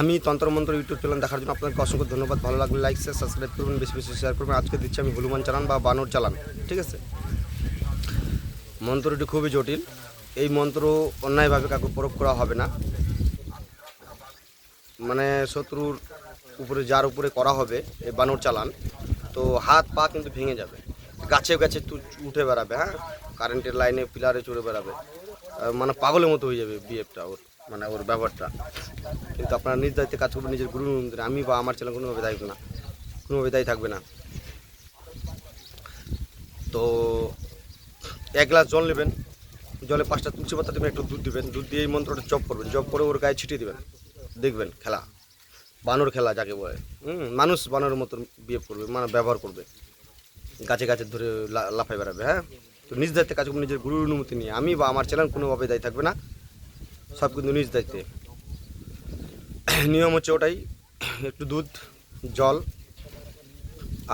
আমি তন্ত্রমন্ত্র YouTube channel দেখার জন্য আপনাকে অসংখ্য ধন্যবাদ। ভালো লাগলে লাইক শেয়ার সাবস্ক্রাইব করবেন, বেশি বেশি শেয়ার করবেন। আজকে দিচ্ছি আমি হনুমান চালান বা বানর চালান, ঠিক আছে? মন্ত্রটি খুবই জটিল। এই মন্ত্র অন্যায়ভাবে কাউকে প্রয়োগ করা হবে না। মানে শত্রুর উপরে, যার উপরে করা হবে এই বানর চালান, তো হাত, পা কিন্তু ভেঙে যাবে। গাছে গাছে উঠে বেড়াবে হ্যাঁ? কারেন্টের লাইনে পিলারে চড়ে বেড়াবে। মানে পাগলের মতো হয়ে যাবে বিএফটা ওর মানে ওর ব্যবহারটা। কিন্তু আপনারা নিজ দায়িত্বে কাজ করবেন, নিজের গুরু আমি বা আমার ছেলে কোনোভাবে দায়ী না। কোনোভাবে দায়ী থাকবে না। তো এক গ্লাস জল নেবেন। জলে পাঁচটা তুলসী পাতা দেবেন, একটু দুধ দিবেন। দুধ দিয়ে এই মন্ত্রটা জপ করবেন। জপ করে ওর গায়ে ছিটিয়ে দেবেন। দেখবেন খেলা। বানর খেলা যাকে বলে। হুম, মানুষ বানরের মতন বিহেভ করবে মানে ব্যবহার করবে। গাছে গাছে ধরে লাফায় বেড়াবে হ্যাঁ? তো নিজ দায়িত্বে কাজ করবেন, নিজের গুরুর অনুমতি নিয়ে। আমি বা আমার চ্যানেল কোনোভাবে দায়ী থাকবে না। সব কিন্তু নিজ দায়িত্বে নিয়ম হচ্ছে ওটাই, একটু দুধ, জল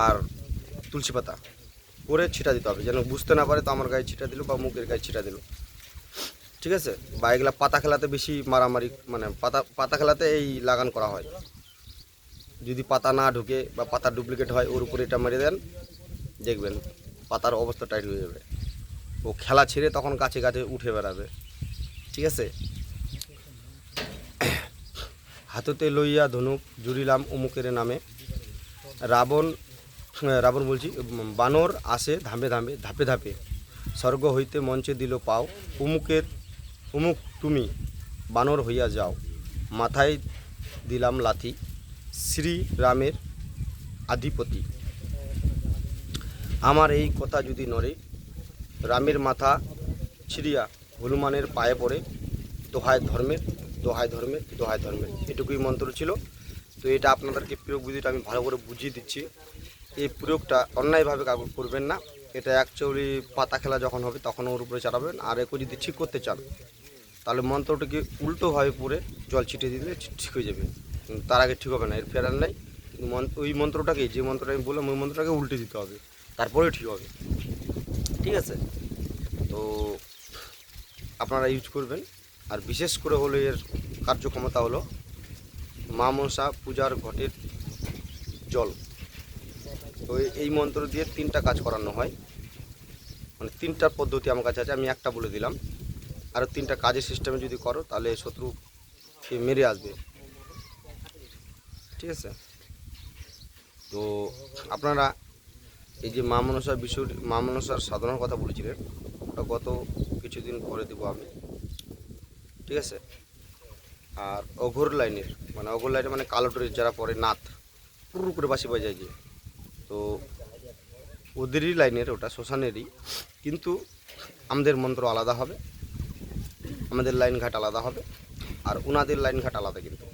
আর তুলসী পাতা করে ছিটা দিতে হবে। যেন বুঝতে না পারে তো আমার গায়ে ছিটা দিল বা মুখের গায়ে ছিটা দিল। ঠিক আছে? বা এগুলা পাতা খেলাতে বেশি মারামারি মানে পাতা পাতা খেলাতে এই লাগান করা হয়। যদি পাতা না ঢুকে বা পাতা ডুপ্লিকেট হয়, ওর উপরে এটা মেরে দেন, দেখবেন পাতার অবস্থা টাইট হয়ে যাবে। ও খেলা ছেড়ে তখন গাছে গাছে উঠে বেড়াবে। ঠিক আছে? হাততে লইয়া ধনুক জুড়িলাম অমুকের নামে। রাবণ রাবণ বলছি, বানর আসে ধামে ধামে ধাপে ধাপে। স্বর্গ হইতে মঞ্চে দিল পাও, উমুকের, উমুক তুমি বানর হইয়া যাও। মাথায় দিলাম লাথি শ্রী রামের আধিপতি। আমার এই কথা যদি নড়ে, রামের মাথা ছিড়িয়া হনুমানের পায়ে পড়ে, দোহায় ধর্মের দোহায় ধর্মের দোহায় ধর্মের এটুকুই মন্ত্র ছিল। তো এটা আপনাদেরকে প্রয়োগ বিধিটা আমি ভালো করে বুঝিয়ে দিচ্ছি। এই প্রয়োগটা অন্যায়ভাবে কাগজ করবেন না। এটা অ্যাকচুয়ালি পাতা খেলা যখন হবে তখন ওর উপরে চালাবেন আর একটু যদি ঠিক করতে চান, তাহলে মন্ত্রটাকে উল্টোভাবে পড়ে জল ছিটিয়ে দিলে ঠিক- হয়ে যাবে। তার আগে ঠিক হবে না, এর ফেরার নাই। কিন্তু ওই মন্ত্রটাকে, যে মন্ত্রটা আমি বললাম, ওই মন্ত্রটাকে উল্টে দিতে হবে। তারপরে ঠিক হবে। ঠিক আছে? তো আপনারা ইউজ করবেন। আর বিশেষ করে হলো এর কার্যক্ষমতা হলো মা মনসা পূজার ঘটের জল। তো এই- মন্ত্র দিয়ে তিনটা কাজ করানো হয়। মানে তিনটা পদ্ধতি আমার কাছে আছে, আমি একটা বলে দিলাম। আরও তিনটা কাজের সিস্টেমে যদি করো, তাহলে শত্রুকে মেরে আসবে। ঠিক আছে? তো আপনারা এই যে মা মনসার বিষয় মা মনসার সাধনার কথা বলেছিলেন, ওটা গত কিছুদিন করে দেবো আমি। ঠিক আছে? আর অঘোর লাইনের মানে অঘোর লাইনের মানে কালো ড্রেস যারা পরে নাথ পুরো করে বাসি বাজায় যে তো ওদেরই লাইনের, ওটা শ্মশানেরই। কিন্তু আমাদের মন্ত্র আলাদা হবে, আমাদের লাইন ঘাট আলাদা হবে, আর ওনাদের লাইন ঘাট আলাদা কিন্তু।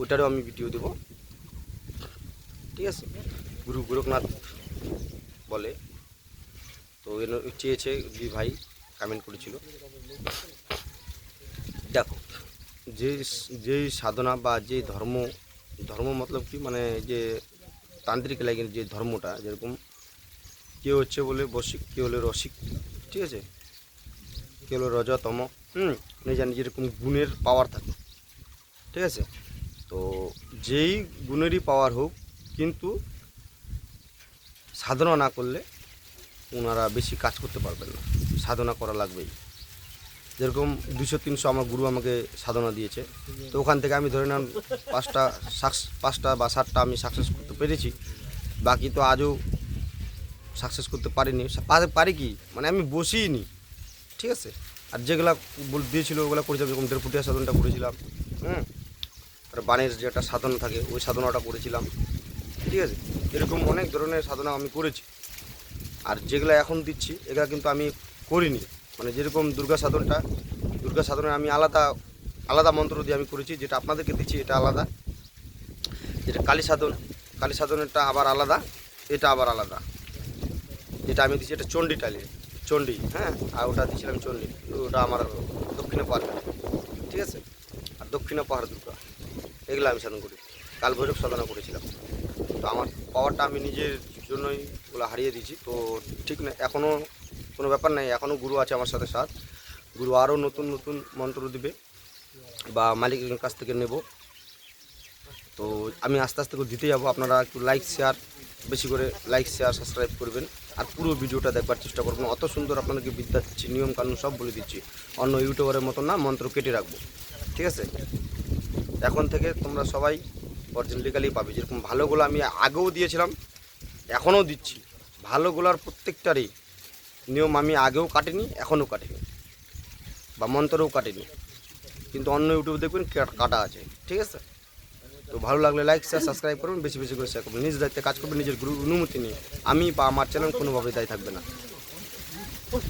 ওইটারও আমি ভিডিও দেবো। ঠিক আছে? গুরু গোরখনাথ বলে, তো চেয়েছে দুই ভাই কমেন্ট করেছিল। দেখো। যে যেই সাধনা বা যে ধর্ম ধর্ম মতলব কি? মানে যে তান্ত্রিক লাইনের যে ধর্মটা, যেরকম কেউ হচ্ছে বলে বসিক, কেউ হলে রসিক, ঠিক আছে? কেউ হলো রজতম, হুম? নিজের নিজের এরকম গুণের পাওয়ার থাকে, ঠিক আছে? তো যেই গুণেরই পাওয়ার হোক, কিন্তু সাধনা না করলে ওনারা বেশি কাজ করতে পারবেন না। সাধনা করা লাগবেই। যেরকম দুশো, তিনশো আমার গুরু আমাকে সাধনা দিয়েছে। তো ওখান থেকে আমি ধরে নেন পাঁচটা সাকস, পাঁচটা বা সাতটা আমি সাকসেস করতে পেরেছি। বাকি তো আজও সাকসেস করতে পারিনি। পারি কি? মানে আমি বসিনি ঠিক আছে? আর যেগুলা দিয়েছিল ওগুলো করেছিলাম যেরকম দেড়ফুটিয়া সাধনটা করেছিলাম, হুম? আর বানের যেটা সাধনা থাকে, ওই সাধনাটা করেছিলাম। ঠিক আছে? এরকম অনেক ধরনের সাধনা আমি করেছি। আর যেগুলো এখন দিচ্ছি, এগুলো কিন্তু আমি করিনি। মানে যেরকম দুর্গা সাধনটা, দুর্গা সাধনে আমি আলাদা আলাদা মন্ত্র দিয়ে আমি করেছি, যেটা আপনাদেরকে দিচ্ছি, এটা আলাদা। যেটা কালী সাধন, কালী সাধনেরটা আবার আলাদা, এটা আবার আলাদা। যেটা আমি দিচ্ছি, এটা চণ্ডী টালি চণ্ডী হ্যাঁ? আর ওটা দিয়েছিলাম চণ্ডী, ওটা আমার দক্ষিণে পাহাড় ঠিক আছে? আর দক্ষিণে পাহাড় দুর্গা, এগুলো আমি সাধন করি। কাল ভৈরব সাধনা করেছিলাম। তো আমার পাওয়ারটা আমি নিজের জন্যই ওগুলো হারিয়ে দিয়েছি, তো ঠিক না, এখনও কোনো ব্যাপার নাই এখনও গুরু আছে আমার সাথে সাথ। গুরু আরও নতুন নতুন মন্ত্র দিবে বা মালিকের কাছ থেকে নেব। তো আমি আস্তে আস্তে করে দিতে যাব, আপনারা একটু লাইক শেয়ার বেশি করে লাইক শেয়ার সাবস্ক্রাইব করবেন। আর পুরো ভিডিওটা দেখবার চেষ্টা করবেন। অত সুন্দর আপনাদেরকে বিদ্যা দিচ্ছি, নিয়ম কানুন সব বলে দিচ্ছি। অন্য ইউটিউবারের মতো না, মন্ত্র কেটে রাখব। ঠিক আছে? এখন থেকে তোমরা সবাই অরিজিনালিকালি পাবে। যেরকম ভালোগুলো আমি আগেও দিয়েছিলাম, এখনও দিচ্ছি। ভালোগুলোর প্রত্যেকটারই নিয়ম আমি আগেও কাটিনি, এখনও কাটিনি। বা মন্ত্রও কাটিনি। কিন্তু অন্য ইউটিউব দেখবেন কাটা আছে, ঠিক আছে? তো ভালো লাগলে লাইক শেয়ার সাবস্ক্রাইব করুন, বেশি বেশি করে শেয়ার করবেন নিজ দায়িত্বে কাজ করবেন, নিজের অনুমতি নিয়ে। আমি বা আমার চ্যানেল কোনোভাবেই দায়ী থাকবে না।